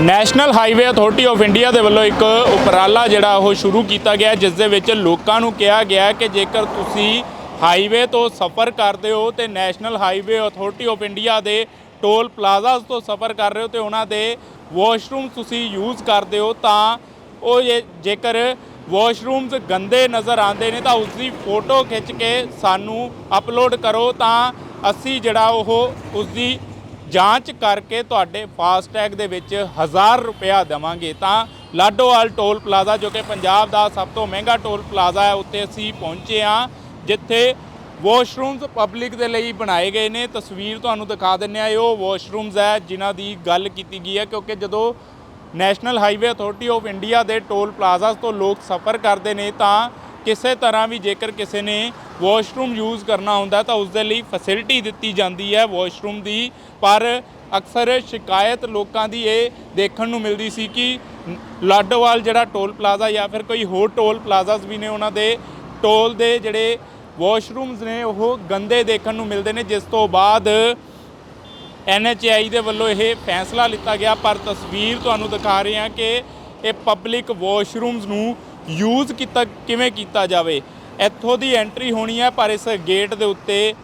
National highway authority of India ਦੇ ਵੱਲੋਂ ਇੱਕ ਉਪਰਾਲਾ ਜਿਹੜਾ ਉਹ ਸ਼ੁਰੂ ਕੀਤਾ ਗਿਆ ਜਿਸ ਦੇ ਵਿੱਚ ਲੋਕਾਂ ਨੂੰ ਕਿਹਾ ਗਿਆ ਕਿ ਜੇਕਰ ਤੁਸੀਂ ਹਾਈਵੇ ਤੋਂ ਸਫ਼ਰ ਕਰਦੇ ਹੋ ਤੇ national highway authority of India ਦੇ ਟੋਲ ਪਲਾਜ਼ਾਸ ਤੋਂ ਸਫ਼ਰ ਕਰ ਰਹੇ ਹੋ ਤੇ ਉਹਨਾਂ ਦੇ ਵਾਸ਼ਰੂਮ ਤੁਸੀਂ ਯੂਜ਼ ਕਰਦੇ ਹੋ, ਤਾਂ ਉਹ ਜੇ- ਜੇਕਰ ਵਾਸ਼ਰੂਮਸ ਗੰਦੇ ਨਜ਼ਰ ਆਉਂਦੇ ਨੇ ਤਾਂ ਉਸ ਦੀ ਫੋਟੋ ਖਿੱਚ ਕੇ ਸਾਨੂੰ ਅਪਲੋਡ ਕਰੋ, ਤਾਂ ਅਸੀਂ ਜਿਹੜਾ ਉਹ ਉਸ ਦੀ ਜਾਂਚ ਕਰਕੇ ਤੁਹਾਡੇ ਫਾਸਟੈਗ ਦੇ ਵਿੱਚ 1000 ਰੁਪਇਆ ਦੇਵਾਂਗੇ। ਤਾਂ ਲਾਡੋਵਾਲ ਟੋਲ ਪਲਾਜ਼ਾ, ਜੋ ਕਿ ਪੰਜਾਬ ਦਾ ਸਭ ਤੋਂ ਮਹਿੰਗਾ ਟੋਲ ਪਲਾਜ਼ਾ ਹੈ ਉੱਤੇ ਅਸੀਂ ਪਹੁੰਚੇ ਹਾਂ, ਜਿੱਥੇ ਵਾਸ਼ਰੂਮਸ ਪਬਲਿਕ ਦੇ ਲਈ ਬਣਾਏ ਗਏ ਨੇ। ਤਸਵੀਰ ਤੁਹਾਨੂੰ ਦਿਖਾ ਦਿੰਨੇ ਆ ਇਹ ਉਹ ਵਾਸ਼ਰੂਮਸ ਹੈ, ਜਿਨ੍ਹਾਂ ਦੀ ਗੱਲ ਕੀਤੀ ਗਈ ਹੈ, ਕਿਉਂਕਿ ਜਦੋਂ national highway authority of India ਦੇ ਟੋਲ ਪਲਾਜ਼ਾਸ ਤੋਂ ਲੋਕ ਸਫ਼ਰ ਕਰਦੇ ਨੇ, ਤਾਂ ਕਿਸੇ ਤਰ੍ਹਾਂ ਵੀ ਜੇਕਰ ਕਿਸੇ ਨੇ ਵਾਸ਼ਰੂਮ ਯੂਜ਼ ਕਰਨਾ ਹੁੰਦਾ ਤਾਂ ਉਸ ਦੇ ਲਈ ਫੈਸਿਲਿਟੀ ਦਿੱਤੀ ਜਾਂਦੀ ਹੈ ਵਾਸ਼ਰੂਮ ਦੀ। ਪਰ ਅਕਸਰ ਸ਼ਿਕਾਇਤ ਲੋਕਾਂ ਦੀ ਇਹ ਦੇਖਣ ਨੂੰ ਮਿਲਦੀ ਸੀ ਕਿ ਲਾਡੋਵਾਲ ਜਿਹੜਾ ਟੋਲ ਪਲਾਜ਼ਾ ਜਾਂ ਫਿਰ ਕੋਈ ਹੋਰ ਟੋਲ ਪਲਾਜ਼ਾਸ ਵੀ ਨੇ ਉਹਨਾਂ ਦੇ, ਟੋਲ ਦੇ ਜਿਹੜੇ ਵਾਸ਼ਰੂਮਸ ਨੇ ਉਹ ਗੰਦੇ ਦੇਖਣ ਨੂੰ ਮਿਲਦੇ ਨੇ, ਜਿਸ ਤੋਂ ਬਾਅਦ ਐਨਐਚਆਈ ਦੇ ਵੱਲੋਂ ਇਹ ਫੈਸਲਾ ਲਿੱਤਾ ਗਿਆ। ਪਰ ਤਸਵੀਰ ਤੁਹਾਨੂੰ ਦਿਖਾ ਰਹੇ ਹਾਂ ਕਿ ਇਹ ਪਬਲਿਕ ਵਾਸ਼ਰੂਮਸ ਨੂੰ ਯੂਜ਼ ਕੀਤਾ, ਕਿਵੇਂ ਕੀਤਾ ਜਾਵੇ? ਇੱਥੋਂ ਦੀ ਐਂਟਰੀ ਹੋਣੀ ਹੈ, ਪਰ ਇਸ ਗੇਟ ਦੇ ਉੱਤੇ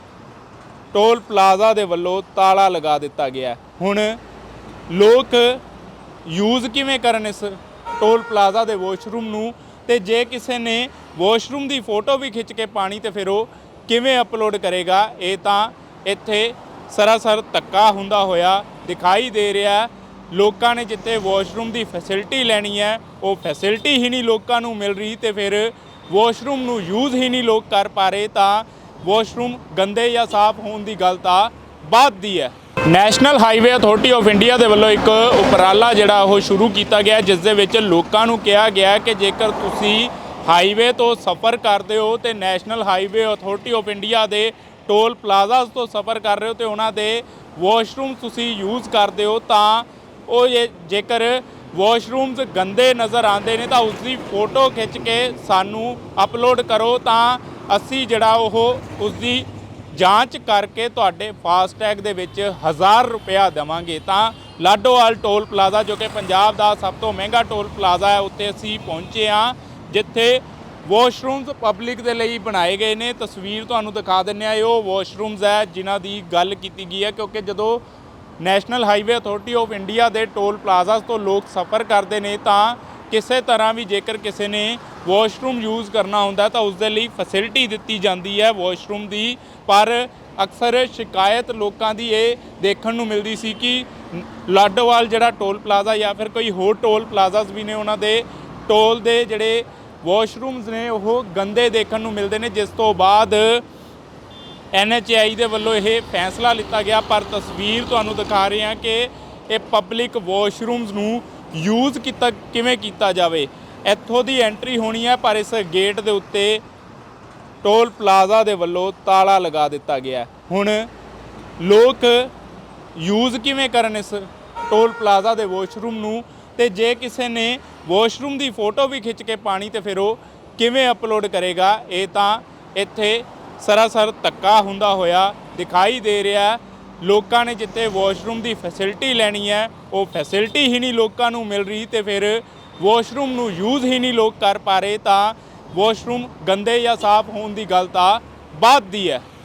ਟੋਲ ਪਲਾਜ਼ਾ ਦੇ ਵੱਲੋਂ ਤਾਲਾ ਲਗਾ ਦਿੱਤਾ ਗਿਆ ਹੁਣ ਲੋਕ ਯੂਜ਼ ਕਿਵੇਂ ਕਰਨ ਇਸ ਟੋਲ ਪਲਾਜ਼ਾ ਦੇ ਵਾਸ਼ਰੂਮ ਨੂੰ? ਤੇ ਜੇ ਕਿਸੇ ਨੇ ਵਾਸ਼ਰੂਮ ਦੀ ਫੋਟੋ ਵੀ ਖਿੱਚ ਕੇ ਪਾਣੀ ਤੇ ਫਿਰ ਉਹ ਕਿਵੇਂ ਅਪਲੋਡ ਕਰੇਗਾ, ਇਹ ਤਾਂ ਇੱਥੇ ਸਰਾਸਰ ਧੱਕਾ ਹੁੰਦਾ ਹੋਇਆ ਦਿਖਾਈ ਦੇ ਰਿਹਾ ਲੋਕਾਂ ਨੇ ਜਿੱਥੇ ਵਾਸ਼ਰੂਮ ਦੀ ਫੈਸਿਲਿਟੀ ਲੈਣੀ ਹੈ, ਉਹ ਫੈਸਿਲਿਟੀ ਹੀ ਨਹੀਂ ਲੋਕਾਂ ਨੂੰ ਮਿਲ ਰਹੀ ਤੇ ਫਿਰ ਵਾਸ਼ਰੂਮ ਨੂੰ ਯੂਜ਼ ਹੀ ਨਹੀਂ ਲੋਕ ਕਰ ਪਾ ਰਹੇ ਤਾਂ ਵਾਸ਼ਰੂਮ ਗੰਦੇ ਜਾਂ ਸਾਫ਼ ਹੋਣ ਦੀ ਗੱਲ ਤਾਂ ਬਾਅਦ ਦੀ ਹੈ। National highway authority of India ਦੇ ਵੱਲੋਂ ਇੱਕ ਉਪਰਾਲਾ ਜਿਹੜਾ ਉਹ ਸ਼ੁਰੂ ਕੀਤਾ ਗਿਆ, ਜਿਸ ਦੇ ਵਿੱਚ ਲੋਕਾਂ ਨੂੰ ਕਿਹਾ ਗਿਆ ਕਿ ਜੇਕਰ ਤੁਸੀਂ ਹਾਈਵੇ ਤੋਂ ਸਫ਼ਰ ਕਰਦੇ ਹੋ ਤੇ national highway authority of India ਦੇ ਟੋਲ ਪਲਾਜ਼ਾਸ ਤੋਂ ਸਫ਼ਰ ਕਰ ਰਹੇ ਹੋ ਤੇ ਉਹਨਾਂ ਦੇ ਵਾਸ਼ਰੂਮ ਤੁਸੀਂ ਯੂਜ਼ ਕਰਦੇ ਹੋ ਤਾਂ ਉਹ ਜੇ- ਜੇਕਰ ਵਾਸ਼ਰੂਮਸ ਗੰਦੇ ਨਜ਼ਰ ਆਉਂਦੇ ਨੇ ਤਾਂ ਉਸ ਦੀ ਫੋਟੋ ਖਿੱਚ ਕੇ ਸਾਨੂੰ ਅਪਲੋਡ ਕਰੋ ਤਾਂ ਅਸੀਂ ਜਿਹੜਾ ਉਹ ਉਸ ਦੀ ਜਾਂਚ ਕਰਕੇ ਤੁਹਾਡੇ ਫਾਸਟੈਗ ਦੇ ਵਿੱਚ 1000 ਰੁਪਇਆ ਦੇਵਾਂਗੇ। ਤਾਂ ਲਾਡੋਵਾਲ ਟੋਲ ਪਲਾਜ਼ਾ ਜੋ ਕਿ ਪੰਜਾਬ ਦਾ ਸਭ ਤੋਂ ਮਹਿੰਗਾ ਟੋਲ ਪਲਾਜ਼ਾ ਹੈ ਉੱਤੇ ਅਸੀਂ ਪਹੁੰਚੇ ਹਾਂ, ਜਿੱਥੇ ਵਾਸ਼ਰੂਮਸ ਪਬਲਿਕ ਦੇ ਲਈ ਬਣਾਏ ਗਏ ਨੇ। ਤਸਵੀਰ ਤੁਹਾਨੂੰ ਦਿਖਾ ਦਿੰਨੇ ਆ ਇਹ ਉਹ ਵਾਸ਼ਰੂਮਸ ਹੈ, ਜਿਨ੍ਹਾਂ ਦੀ ਗੱਲ ਕੀਤੀ ਗਈ ਹੈ, ਕਿਉਂਕਿ ਜਦੋਂ National Highway Authority of India ਦੇ ਟੋਲ ਪਲਾਜ਼ਾਸ ਤੋਂ ਲੋਕ ਸਫ਼ਰ ਕਰਦੇ ਨੇ, ਤਾਂ ਕਿਸੇ ਤਰ੍ਹਾਂ ਵੀ ਜੇਕਰ ਕਿਸੇ ਨੇ ਵਾਸ਼ਰੂਮ ਯੂਜ਼ ਕਰਨਾ ਹੁੰਦਾ ਤਾਂ ਉਸ ਦੇ ਲਈ ਫੈਸਿਲਿਟੀ ਦਿੱਤੀ ਜਾਂਦੀ ਹੈ ਵਾਸ਼ਰੂਮ ਦੀ। ਪਰ ਅਕਸਰ ਸ਼ਿਕਾਇਤ ਲੋਕਾਂ ਦੀ ਇਹ ਦੇਖਣ ਨੂੰ ਮਿਲਦੀ ਸੀ ਕਿ ਲਾਡੋਵਾਲ ਜਿਹੜਾ ਟੋਲ ਪਲਾਜ਼ਾ ਜਾਂ ਫਿਰ ਕੋਈ ਹੋਰ ਟੋਲ ਪਲਾਜ਼ਾਸ ਵੀ ਨੇ, ਉਹਨਾਂ ਦੇ ਟੋਲ ਦੇ ਜਿਹੜੇ ਵਾਸ਼ਰੂਮਸ ਨੇ, ਉਹ ਗੰਦੇ ਦੇਖਣ ਨੂੰ ਮਿਲਦੇ ਨੇ, ਜਿਸ ਤੋਂ ਬਾਅਦ ਐਨਐਚਆਈ ਦੇ ਵੱਲੋਂ ਇਹ ਫੈਸਲਾ ਲਿੱਤਾ ਗਿਆ, ਪਰ ਤਸਵੀਰ ਤੁਹਾਨੂੰ ਦਿਖਾ ਰਹੇ ਹਾਂ ਕਿ ਇਹ ਪਬਲਿਕ ਵਾਸ਼ਰੂਮਸ ਨੂੰ ਯੂਜ਼ ਕੀਤਾ, ਕਿਵੇਂ ਕੀਤਾ ਜਾਵੇ। ਇੱਥੋਂ ਦੀ ਐਂਟਰੀ ਹੋਣੀ ਹੈ, ਪਰ ਇਸ ਗੇਟ ਦੇ ਉੱਤੇ ਟੋਲ ਪਲਾਜ਼ਾ ਦੇ ਵੱਲੋਂ ਤਾਲਾ ਲਗਾ ਦਿੱਤਾ ਗਿਆ ਹੁਣ ਲੋਕ ਯੂਜ਼ ਕਿਵੇਂ ਕਰਨ ਇਸ ਟੋਲ ਪਲਾਜ਼ਾ ਦੇ ਵਾਸ਼ਰੂਮ ਨੂੰ? ਤੇ ਜੇ ਕਿਸੇ ਨੇ ਵਾਸ਼ਰੂਮ ਦੀ ਫੋਟੋ ਵੀ ਖਿੱਚ ਕੇ ਪਾਣੀ ਤੇ ਫਿਰ ਉਹ ਕਿਵੇਂ ਅਪਲੋਡ ਕਰੇਗਾ, ਇਹ ਤਾਂ ਇੱਥੇ ਸਰਾਸਰ ਧੱਕਾ ਹੁੰਦਾ ਹੋਇਆ ਦਿਖਾਈ ਦੇ ਰਿਹਾ ਲੋਕਾਂ ਨੇ ਜਿੱਥੇ ਵਾਸ਼ਰੂਮ ਦੀ ਫੈਸਿਲਿਟੀ ਲੈਣੀ ਹੈ, ਉਹ ਫੈਸਿਲਿਟੀ ਹੀ ਨਹੀਂ ਲੋਕਾਂ ਨੂੰ ਮਿਲ ਰਹੀ ਤੇ ਫਿਰ ਵਾਸ਼ਰੂਮ ਨੂੰ ਯੂਜ਼ ਹੀ ਨਹੀਂ ਲੋਕ ਕਰ ਪਾ ਰਹੇ ਤਾਂ ਵਾਸ਼ਰੂਮ ਗੰਦੇ ਜਾਂ ਸਾਫ਼ ਹੋਣ ਦੀ ਗੱਲ ਤਾਂ ਬਾਅਦ ਦੀ ਹੈ।